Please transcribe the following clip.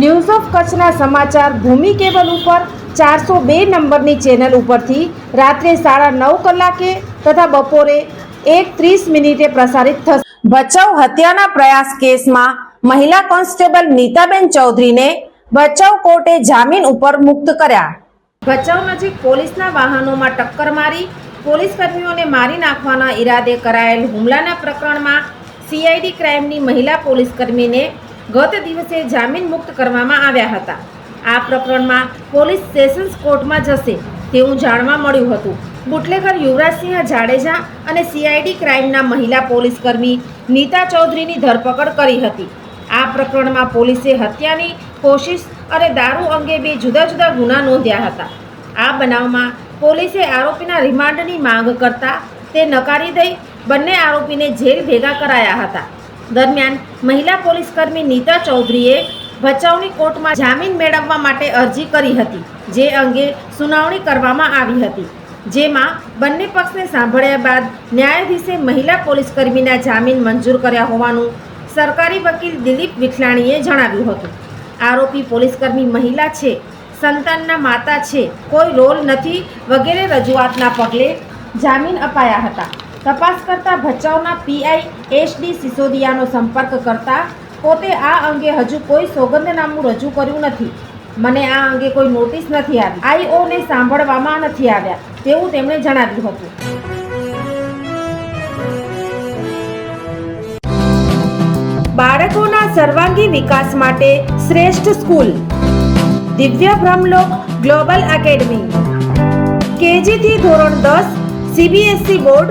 News of કચ્છના સમાચાર ભૂમિ cable ઉપર ચારસો બે નંબરની ચેનલ ઉપરથી રાત્રે સાડા નવ કલાકે તથા બપોરે એક ત્રીસ મિનિટે પ્રસારિત થશે. ભચાઉ હત્યાના પ્રયાસ કેસમાં મહિલા કોન્સ્ટેબલ નીતાબેન ચૌધરીને ભચાઉ કોર્ટે જામીન ઉપર મુક્ત કર્યા. ભચાઉ નજીક પોલીસના વાહનોમાં ટક્કર મારી પોલીસ કર્મીઓને મારી નાખવાના ઈરાદે કરાયેલ હુમલાના પ્રકરણમાં સીઆઈડી ક્રાઇમની મહિલા પોલીસ કર્મીને ગત દિવસે જામીન મુક્ત કરવામાં આવ્યા હતા. આ પ્રકરણમાં પોલીસ સેશન્સ કોર્ટમાં જશે તેવું જાણવા મળ્યું હતું. બુટલેકર યુવરાજસિંહ જાડેજા અને સીઆઈડી ક્રાઇમના મહિલા પોલીસ કર્મી નીતા ચૌધરીની ધરપકડ કરી હતી. આ પ્રકરણમાં પોલીસે હત્યાની કોશિશ અને દારૂ અંગે બે જુદા જુદા ગુના નોંધ્યા હતા. આ બનાવમાં પોલીસે આરોપીના રિમાન્ડની માંગ કરતા તે નકારી દઈ બંને આરોપીને જેલ ભેગા કરાયા હતા. દરમિયાન મહિલા પોલીસકર્મી નીતા ચૌધરીએ ભચાઉની કોર્ટમાં જામીન મેળવવા માટે અરજી કરી હતી, જે અંગે સુનાવણી કરવામાં આવી હતી, જેમાં બંને પક્ષને સાંભળ્યા બાદ ન્યાયાધીશે મહિલા પોલીસકર્મીના જામીન મંજૂર કર્યા હોવાનું સરકારી વકીલ દિલીપ વિઠલાણીએ જણાવ્યું હતું. આરોપી પોલીસકર્મી મહિલા છે, સંતાનના માતા છે, કોઈ રોલ નથી વગેરે રજૂઆતના પગલે જામીન અપાયા હતા. તપાસ કરતા ભચાઉના પીઆઈ એચડી સિસોદિયાનો સંપર્ક કરતા પોતે આ અંગે હજુ કોઈ સોગંદનામું રજૂ કર્યું નથી. મને આ અંગે કોઈ નોટિસ નથી આવી. આઈઓને સાંભળવામાં નથી આવ્યા, તેવું તેમણે જણાવ્યું હતું. બાળકોના સર્વાંગી વિકાસ માટે શ્રેષ્ઠ સ્કૂલ. દિવ્ય બ્રહ્મલોક ગ્લોબલ એકેડમી. કેજીથી ધોરણ દસ સીબીએસઈ બોર્ડ